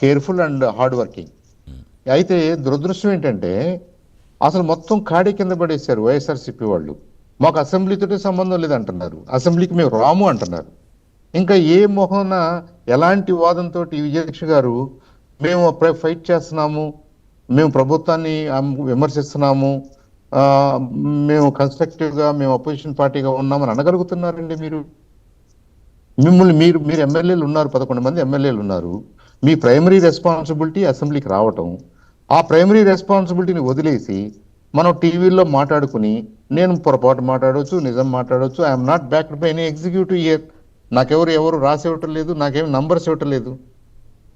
Careful and hard working. అయితే దురదృష్టం ఏంటంటే అసలు మొత్తం ఖాళీ కింద పడేశారు వైఎస్ఆర్సీపీ వాళ్ళు. మాకు అసెంబ్లీతో సంబంధం లేదంటున్నారు. అసెంబ్లీకి మేము రాము అంటున్నారు. ఇంకా ఏ మొహన ఎలాంటి వాదంతో విజయలక్ష గారు మేము ఫైట్ చేస్తున్నాము మేము ప్రభుత్వాన్ని విమర్శిస్తున్నాము మేము కన్స్ట్రక్టివ్గా మేము అపోజిషన్ పార్టీగా ఉన్నామని అనగలుగుతున్నారండి మీరు? మిమ్మల్ని మీరు మీరు ఎమ్మెల్యేలు ఉన్నారు పదకొండు మంది ఎమ్మెల్యేలు ఉన్నారు. మీ ప్రైమరీ రెస్పాన్సిబిలిటీ అసెంబ్లీకి రావటం ఆ ప్రైమరీ రెస్పాన్సిబిలిటీని వదిలేసి మనం టీవీల్లో మాట్లాడుకుని నేను పొరపాటు మాట్లాడవచ్చు నిజం మాట్లాడవచ్చు I'm not backed by any executive here నాకెవరు ఎవరు రాసి ఇవ్వటం లేదు నాకేమి నంబర్స్ ఇవ్వటం లేదు.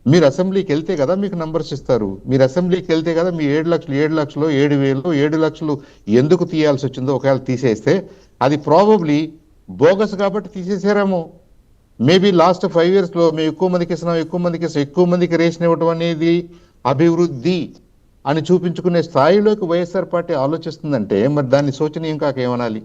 మీరు అసెంబ్లీకి వెళ్తే కదా మీకు నంబర్స్ ఇస్తారు. మీరు అసెంబ్లీకి వెళ్తే కదా మీ ఏడు లక్షలు ఏడు లక్షలు ఏడు వేలు ఏడు లక్షలు ఎందుకు తీయాల్సి వచ్చిందో ఒకవేళ తీసేస్తే అది ప్రాబబ్లీ బోగస్ కాబట్టి తీసేసారేమో. మేబీ లాస్ట్ ఫైవ్ ఇయర్స్లో మేము ఎక్కువ మందికి ఇస్తున్నాం ఎక్కువ మందికి ఇస్తున్నాం ఎక్కువ మందికి రేషన్ ఇవ్వడం అనేది అభివృద్ధి అని చూపించుకునే స్థాయిలోకి వైఎస్ఆర్ పార్టీ ఆలోచిస్తుందంటే మరి దాన్ని శోచనీయం కాక ఏమనాలి?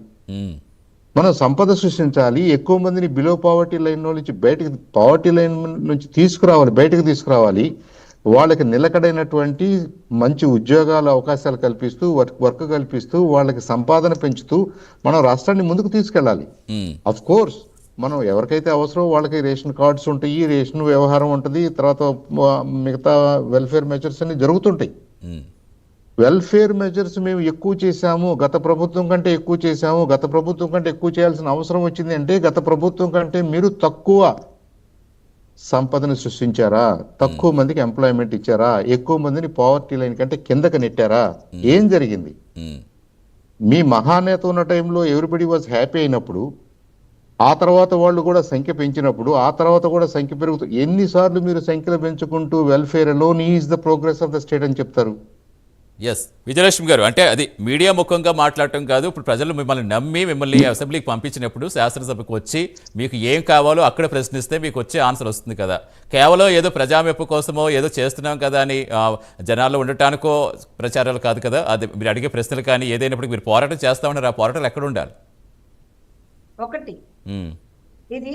మనం సంపద సృష్టించాలి ఎక్కువ మందిని బిలో పావర్టీ లైన్ నుంచి బయటకు పావర్టీ లైన్ నుంచి తీసుకురావాలి బయటకు తీసుకురావాలి. వాళ్ళకి నిలకడైనటువంటి మంచి ఉద్యోగాల అవకాశాలు కల్పిస్తూ వర్క్ వర్క్ కల్పిస్తూ వాళ్ళకి సంపాదన పెంచుతూ మనం రాష్ట్రాన్ని ముందుకు తీసుకెళ్ళాలి. అఫ్ కోర్స్ మనం ఎవరికైతే అవసరం వాళ్ళకి రేషన్ కార్డ్స్ ఉంటాయి రేషన్ వ్యవహారం ఉంటుంది తర్వాత మిగతా వెల్ఫేర్ మెజర్స్ అన్ని జరుగుతుంటాయి. వెల్ఫేర్ మెజర్స్ మేము ఎక్కువ చేశాము గత ప్రభుత్వం కంటే ఎక్కువ చేశాము గత ప్రభుత్వం కంటే ఎక్కువ చేయాల్సిన అవసరం వచ్చింది అంటే గత ప్రభుత్వం కంటే మీరు తక్కువ సంపదను సృష్టించారా? తక్కువ మందికి ఎంప్లాయ్మెంట్ ఇచ్చారా? ఎక్కువ మందిని పావర్టీ లైన్ కంటే కిందకి నెట్టారా? ఏం జరిగింది? మీ మహానేత ఉన్న టైంలో ఎవ్రీబడి వాజ్ హ్యాపీ అయినప్పుడు ఆ తర్వాత వాళ్ళు కూడా సంఖ్య పెంచినప్పుడు ఆ తర్వాత కూడా సంఖ్య పెరుగుతూ ఎన్నిసార్లు మీరు సంఖ్యలు పెంచుకుంటూ welfare alone is the progress of the state అని చెప్తారు. ఎస్ విజయలక్ష్మి గారు అంటే అది మీడియా ముఖంగా మాట్లాడటం కాదు ఇప్పుడు ప్రజలు మిమ్మల్ని నమ్మి మిమ్మల్ని అసెంబ్లీకి పంపించినప్పుడు శాసనసభకు వచ్చి మీకు ఏం కావాలో అక్కడ ప్రశ్నిస్తే మీకు వచ్చే ఆన్సర్ వస్తుంది కదా. కేవలం ఏదో ప్రజామెప్పు కోసమో ఏదో చేస్తున్నాం కదా అని జనాల్లో ఉండటానికో ప్రచారాలు కాదు కదా. అది మీరు అడిగే ప్రశ్నలు కానీ ఏదైనప్పుడు మీరు పోరాటం చేస్తామన్నారు ఆ పోరాటాలు ఎక్కడ ఉండాలి? ఒకటి. ఇది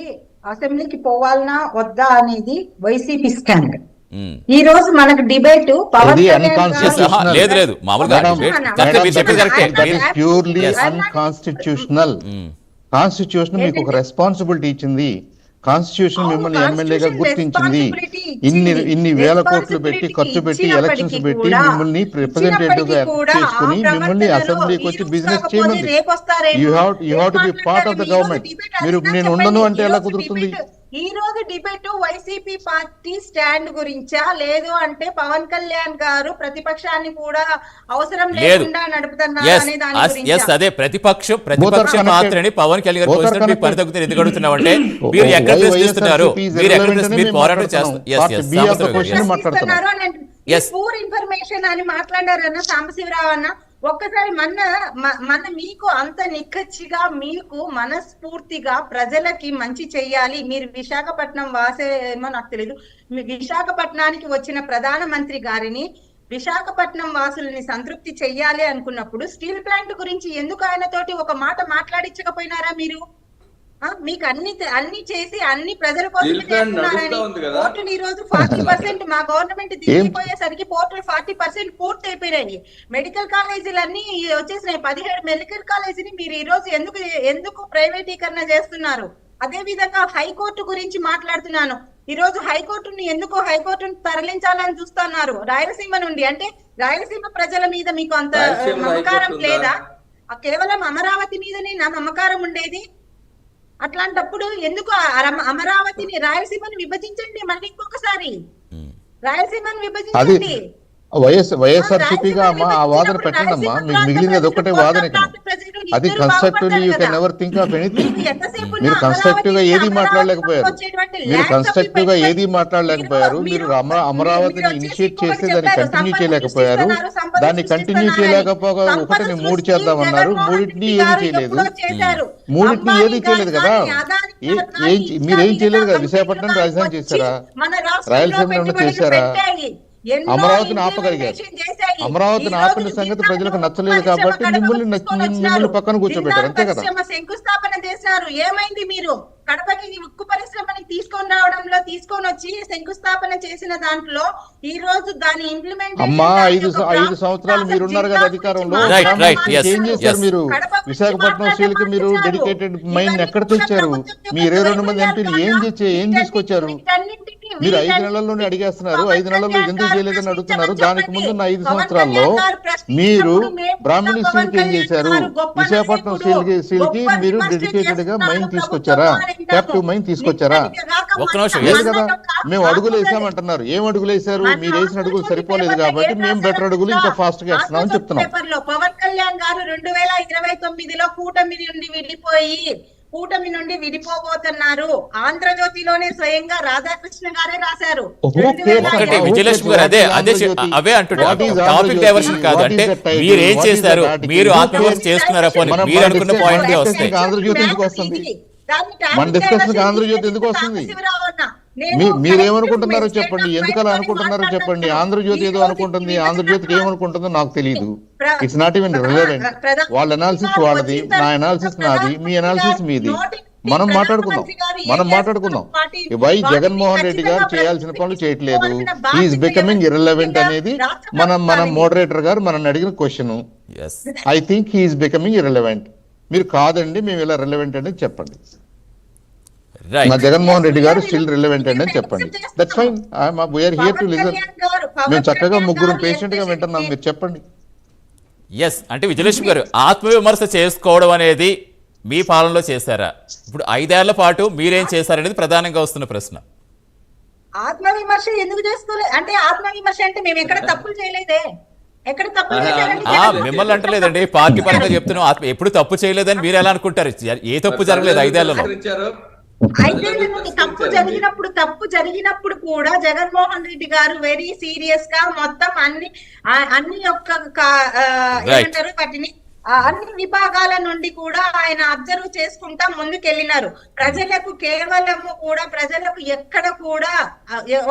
అసెంబ్లీకి పోవాలనా వద్దా అనేది వైసీపీ స్టాండ్. ఈ రోజు మనకు డిబేట్ ఆహా, లేదు లేదు. ప్యూర్లీ. అన్కాన్స్టిట్యూషనల్ కాన్స్టిట్యూషన్ మీకు ఒక రెస్పాన్సిబిలిటీ ఇచ్చింది. కాన్స్టిట్యూషన్ మిమ్మల్ని ఎమ్మెల్యేగా గుర్తించింది ఇన్ని. ఇన్ని వేల కోట్లు పెట్టి ఖర్చు పెట్టి ఎలక్షన్స్ పెట్టి మిమ్మల్ని రిప్రజెంటేటివ్గా చేసుకుని మిమ్మల్ని అసెంబ్లీకి వచ్చి business చేయమంది. You have you have to be part of the. Government మీరు నేను. ఉండను అంటే ఎలా కుదురుతుంది ఈ రోజు డిబేట్ వైసీపీ పార్టీ స్టాండ్ గురించా? లేదు అంటే పవన్ కళ్యాణ్ గారు ప్రతిపక్షాన్ని కూడా అవసరం లేకుండా నడుపుతున్నారు అదే ప్రతిపక్షం ప్రతిపక్షం. మాత్రమే పవన్ కళ్యాణ్ గారు ఎందుకు అడుగుతున్నామంటే మీరు Why ఎక్కడ ప్రశ్నిస్తున్నారు మీరు ఎక్కడ మీరు పోరాటం ఇన్ఫర్మేషన్ అని మాట్లాడారన్న సాంబశివరావు అన్న? ఒక్కసారి మన మన మీకు అంత నిక్కచ్చిగా మీకు మనస్ఫూర్తిగా ప్రజలకి మంచి చెయ్యాలి. మీరు విశాఖపట్నం వాసేమో నాకు తెలియదు మీ విశాఖపట్నానికి వచ్చిన ప్రధానమంత్రి గారిని విశాఖపట్నం వాసుల్ని సంతృప్తి చెయ్యాలి అనుకున్నప్పుడు స్టీల్ ప్లాంట్ గురించి ఎందుకు ఆయనతోటి ఒక మాట మాట్లాడించకపోయినారా మీరు? మీకు అన్ని అన్ని చేసి అన్ని ప్రజల కోసం. పోర్టులు ఈ రోజు ఫార్టీ పర్సెంట్ మా గవర్నమెంట్ దిగిపోయేసరికి పోర్టులు ఫార్టీ పర్సెంట్ పూర్తి అయిపోయినాయి మెడికల్ కాలేజీలు అన్ని వచ్చేసినాయి. పదిహేడు మెడికల్ కాలేజీని మీరు ఈ రోజు ఎందుకు ఎందుకు ప్రైవేటీకరణ చేస్తున్నారు? అదే విధంగా హైకోర్టు గురించి మాట్లాడుతున్నాను. ఈ రోజు హైకోర్టుని ఎందుకు హైకోర్టును తరలించాలని చూస్తున్నారు? రాయలసీమ నుండి. అంటే రాయలసీమ ప్రజల మీద మీకు అంత రాయలసీమలో మమకారం హైకోర్టు ఉందా? లేదా? ఆ కేవలం అమరావతి మీదనే నా మమకారం ఉండేది. అట్లాంటప్పుడు ఎందుకు అమరావతిని రాయలసీమను విభజించండి మళ్ళీ ఇంకొకసారి. రాయలసీమను విభజించండి. వైఎస్ వైఎస్ఆర్సీపీగా అమ్మా ఆ వాదన పెట్టండి అమ్మా మీకు మిగిలింది అది ఒకటే వాదన అది constructively you can ever think of anything మీరు కన్స్ట్రక్టివ్గా ఏది మాట్లాడలేకపోయారు. మీరు కన్స్ట్రక్టివ్గా ఏది మాట్లాడలేకపోయారు. మీరు అమ- అమరావతిని ఇనిషియేట్ చేస్తే దాన్ని కంటిన్యూ చేయలేకపోయారు. దాన్ని కంటిన్యూ చేయలేకపోగా ఒకటిని మూడు చేద్దామన్నారు మూడింటిని ఏది చేయలేదు. మూడింటిని ఏది చేయలేదు కదా. మీరు ఏం చేయలేదు కదా. విశాఖపట్నం రాజధాని చేశారా? రాయలసీమలో చేశారా? అమరావతిని ఆపగలిగారు. అమరావతిని ఆపిన సంగతి ప్రజలకు నచ్చలేదు కాబట్టి మిమ్మల్ని నచ్చ- మిమ్మల్ని పక్కన కూర్చోబెట్టారు. అంతే కదా? శంకుస్థాపన చేశారు. ఏమైంది మీరు? కడపకి ఈ ఉక్కు పరిశ్రమని తీసుకొని రావడంలో తీసుకొని వచ్చి శంకుస్థాపన చేసిన దాంట్లో ఈ రోజు దాని ఇంప్లిమెంట్ అమ్మా ఐదు ఐదు సంవత్సరాలు మీరున్నారు కదా అధికారంలో. ఏం చేశారు. మీరు? విశాఖపట్నం స్టీల్కి మీరు డెడికేటెడ్ మైండ్ ఎక్కడ తెచ్చారు మీ ఇరవై రెండు మంది ఎంపీలు ఏం చేసే ఏం తీసుకొచ్చారు? మీరు ఐదు నెలల్లోనే అడిగేస్తున్నారు ఐదు నెలల్లో ఎందుకు చేయలేదని అడుగుతున్నారు దానికి ముందున్న ఐదు సంవత్సరాల్లో మీరు బ్రాహ్మణి స్టీల్కి ఏం చేశారు విశాఖపట్నం స్టీల్కి స్టీల్కి మీరు డెడికేటెడ్గా మైండ్ తీసుకొచ్చారా? క్యాప్టివ్ మైండ్ తీసుకొచ్చారా? లేదు కదా. మేము అడుగులు వేసామంటున్నారు. ఏం అడుగులు వేశారు మీరు వేసిన అడుగులు సరిపోలేదు కాబట్టి మేము బెటర్ అడుగులు ఇంకా ఫాస్ట్గా వేస్తున్నాం అని చెప్తున్నాం. పవన్ కళ్యాణ్ గారు రెండు వేల ఇరవై తొమ్మిదిలో కూటమి నుండి విడిపోయి కూటమి నుండి విడిపోబోతున్నారు ఆంధ్రజ్యోతిలోనే స్వయంగా రాధాకృష్ణ గారే రాశారు ఒకటి విజయలక్ష్మి గారు అదే అదే? అవే అంటున్నారు టాపిక్? డైవర్షన్ కాదు అంటే? మీరు ఏం చేశారు? మీరు cares? చేస్తున్నారా పోనీ మీరు అనుకున్న discussion- పాయింట్ వస్తాయి ఆంధ్రజ్యోతి ఎందుకు వస్తుంది? మన కి ఆంధ్రజ్యోతి ఎందుకు వస్తుంది? మీ- మీరేమనుకుంటున్నారో చెప్పండి. ఎందుకు అలా అనుకుంటున్నారో చెప్పండి. ఆంధ్రజ్యోతి ఏదో అనుకుంటుంది. ఆంధ్రజ్యోతికి ఏమనుకుంటుందో నాకు తెలియదు ఇట్స్ నాట్ ఈవెన్ రిలవెంట్ వాళ్ళ అనాలిసిస్ వాళ్ళది నా అనాలిసిస్ నాది మీ అనాలిసిస్ మీది. మనం మాట్లాడుకుందాం. మనం మాట్లాడుకుందాం. వై జగన్మోహన్ రెడ్డి గారు చేయాల్సిన పనులు చేయట్లేదు. ఈజ్ బికమింగ్ ఇర్రెలవెంట్ అనేది మనం మన మోడరేటర్ గారు మనం అడిగిన question yes I think he is becoming irrelevant మీరు కాదండి మేము ఇలా రిలవెంట్ అనేది చెప్పండి. మా జగన్మోహన్ రెడ్డి గారు స్టిల్ రిలవెంట్ అండి అని చెప్పండి. That's fine we are here to listen మేము చక్కగా ముగ్గురు పేషెంట్గా వింటున్నాం. మీరు చెప్పండి. ఎస్ అంటే విజయలక్ష్మి గారు ఆత్మవిమర్శ చేసుకోవడం అనేది మీ పాలనలో చేశారా? ఇప్పుడు ఐదేళ్ళ పాటు మీరేం చేశారనేది ప్రధానంగా వస్తున్న ప్రశ్న. ఆత్మవిమర్శ ఎందుకు చేసుకోలేదు అంటే ఆత్మవిమర్శ అంటే మేము ఎక్కడ తప్పులు చేయలేదే. ఎక్కడ జగన్? మిమ్మల్ని అంటలేదండి. పార్టీ పరంగా చెప్తున్నాం. ఆత్మ ఎప్పుడు తప్పు చేయలేదని మీరు ఎలా అనుకుంటారు? ఏ తప్పు జరగలేదు ఐదేళ్ళలో. నుండి తప్పు జరిగినప్పుడు తప్పు జరిగినప్పుడు కూడా జగన్మోహన్ రెడ్డి గారు వెరీ సీరియస్గా మొత్తం అన్ని అన్ని యొక్క. ఏమంటారు వాటిని అన్ని విభాగాల నుండి కూడా ఆయన అబ్జర్వ్ చేసుకుంటా ముందుకెళ్ళినారు ప్రజలకు కేవలము కూడా ప్రజలకు ఎక్కడ కూడా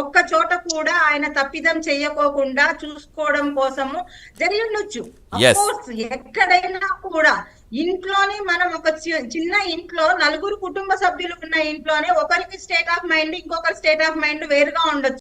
ఒక్క చోట కూడా ఆయన తప్పిదం చెయ్యకోకుండా చూసుకోవడం కోసము జరిగి ఉండొచ్చు Of Yes. course, ఎక్కడైనా కూడా ఇంట్లోనే మనం ఒక చిన్న ఇంట్లో నలుగురు కుటుంబ సభ్యులు ఉన్న ఇంట్లోనే ఒకరికి స్టేట్ ఆఫ్ మైండ్ ఇంకొకరి స్టేట్ ఆఫ్ మైండ్ వేరుగా ఉండొచ్చు.